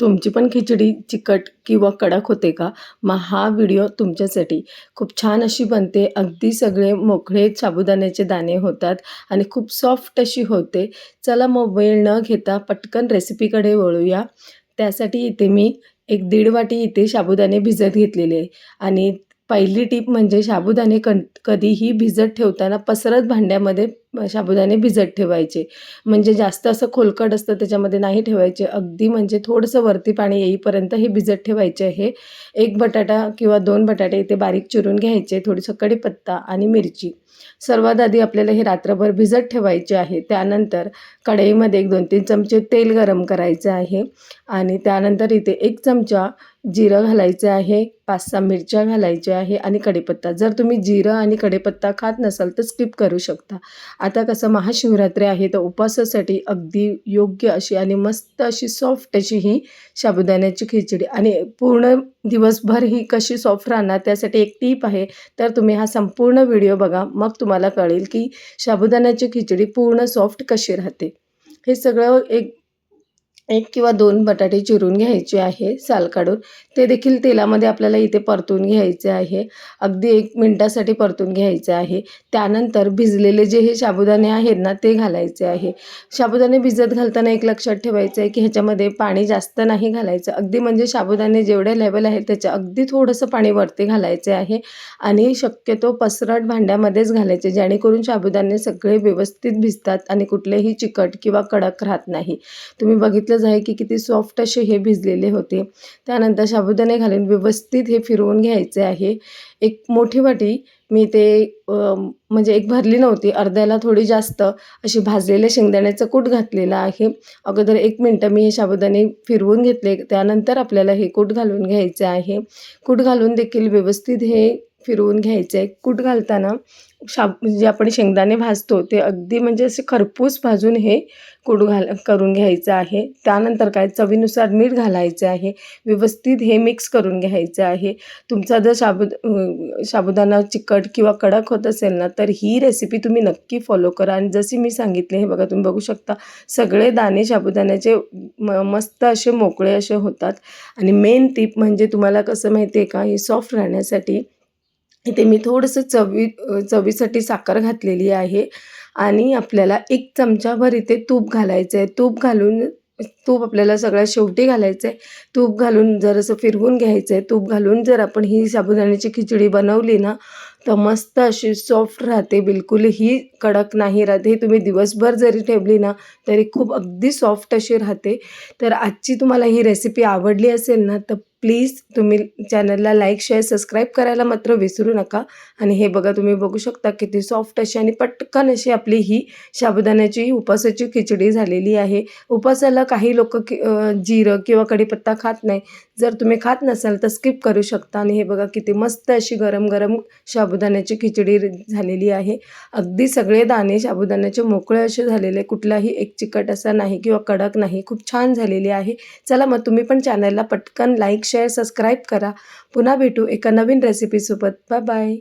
तुमची पण खिचडी चिकट किंवा कडक होते का? मग हा व्हिडिओ तुमच्यासाठी खूप छान अशी बनते. अगदी सगळे मोकळे साबुदाण्याचे दाणे होतात आणि खूप सॉफ्ट अशी होते. चला मग वेळ न घेता पटकन रेसिपीकडे वळूया. त्यासाठी इथे मी एक दीड वाटी इथे साबुदाणे भिजत घेतलेले आणि पहिली टीप म्हणजे साबुदाणे कण कधीही भिजत ठेवताना पसरत भांड्यामध्ये साबुदाणे भिजत ठेवायचे. म्हणजे जास्त असं खोलकट असतं त्याच्यामध्ये नाही ठेवायचे. अगदी म्हणजे थोडंसं वरती पाणी येईपर्यंत हे भिजत ठेवायचे आहे. एक बटाटा किंवा दोन बटाटे इथे बारीक चिरून घ्यायचे. थोडीसं कढीपत्ता आणि मिरची. सर्वात आधी आपल्याला हे रात्रभर भिजत ठेवायचे आहे. त्यानंतर कढईमध्ये एक दोन तीन चमचे तेल गरम करायचं आहे. आणि त्यानंतर इथे एक चमचा जिरं घालायचं आहे. पाच सहा मिरच्या घालायच्या आहे. आणि कढीपत्ता. जर तुम्ही जिरं आणि कढीपत्ता खात नसाल तर स्किप करू शकता. आता कसं महाशिवरात्री आहे तर उपवासासाठी अगदी योग्य अशी आणि मस्त अशी सॉफ्ट अशी ही साबुदाण्याची खिचडी. आणि पूर्ण दिवसभर ही कशी सॉफ्ट राहणार त्यासाठी एक टीप आहे. तर तुम्ही हा संपूर्ण व्हिडिओ बघा. मग तुम्हाला कळेल की साबुदाण्याची खिचडी पूर्ण सॉफ्ट कशी राहते. हे सगळं एक एक किंवा दोन बटाटे चिरून घ्यायचे आहे साल काढून. ते देखील तेलामध्ये आपल्याला इथे परतून घ्यायचे आहे. अगदी एक मिनटासाठी परतून घ्यायचे आहे. त्यानंतर भिजलेले जे हे साबुदाणे आहेत ना ते घालायचे आहे. साबुदाणे भिजत घालताना एक लक्षात ठेवायचं आहे की ह्याच्यामध्ये पाणी जास्त नाही घालायचं. अगदी म्हणजे साबुदाणे जेवढे लेवल आहे त्याच्या अगदी थोडंसं पाणी वरती घालायचे आहे आणि शक्यतो पसरट भांड्यामध्येच घालायचे जेणेकरून साबुदाणे सगळे व्यवस्थित भिजतात आणि कुठलेही चिकट किंवा कडक राहत नाही. तुम्ही बघितलं आहे की किती सॉफ्ट असे हे भिजलेले होते. त्यानंतर साबुदाणे घालून व्यवस्थित हे फिरवून घ्यायचे आहे. एक मोठी वाटी मी ते म्हणजे एक भरली नव्हती अर्ध्याला थोडी जास्त अशी भाजलेल्या शेंगदाण्याचं कूट घातलेलं आहे. अगोदर एक मिनटं मी हे साबुदाणे फिरवून घेतले त्यानंतर आपल्याला हे कूट घालून घ्यायचं आहे. कूट घालून देखील व्यवस्थित हे फिरवून घ्यायचं. आहे कूट घालताना शाब जे आपण शेंगदाणे भाजतो ते अगदी म्हणजे असे खरपूस भाजून हे कूट घाल करून घ्यायचं आहे. त्यानंतर काय? चवीनुसार मीठ घालायचं आहे. व्यवस्थित हे मिक्स करून घ्यायचं आहे. तुमचा जर साबुद साबुदाणा चिकट किंवा कडक होत असेल ना तर ही रेसिपी तुम्ही नक्की फॉलो करा. आणि जशी मी सांगितले हे बघा तुम्ही बघू शकता सगळे दाणे साबुदाण्याचे म मस्त असे मोकळे असे होतात. आणि मेन टीप म्हणजे तुम्हाला कसं माहिती आहे का? हे सॉफ्ट राहण्यासाठी इथे मी थोडंसं चवी चवीसाठी साखर घातलेली आहे. आणि आपल्याला एक चमचाभर इथे तूप घालायचं आहे तूप घालून तूप आपल्याला सगळ्यात शेवटी घालायचं आहे तूप घालून जर फिरवून घ्यायचं आहे तूप घालून जर आपण ही साबुदाण्याची खिचडी बनवली ना तर मस्त अशी सॉफ्ट राहते. बिलकुलही कडक नाही राहते. तुम्ही दिवसभर जरी ठेवली ना तरी खूप अगदी सॉफ्ट अशी राहते. तर आजची तुम्हाला ही रेसिपी आवडली असेल ना तर प्लीज तुम्ही चॅनलला लाईक शेअर सबस्क्राईब करायला मात्र विसरू नका. आणि हे बघा तुम्ही बघू शकता किती सॉफ्ट अशी आणि पटकन अशी आपली ही साबुदाण्याची उपासाची खिचडी झालेली आहे. उपासाला काही लोक कि जिरं किंवा कढीपत्ता खात नाही. जर तुम्ही खात नसाल तर स्किप करू शकता. आणि हे बघा किती मस्त अशी गरम गरम साबुदाण्याची खिचडी झालेली आहे. अगदी सगळे दाणे साबुदाण्याचे मोकळे असे झालेले. कुठलाही एक चिकट असा नाही किंवा कडक नाही. खूप छान झालेली आहे. चला मग तुम्ही पण चॅनलला पटकन लाईक शेअर सबस्क्राईब करा. पुन्हा भेटू एका नवीन रेसिपीसोबत बाय बाय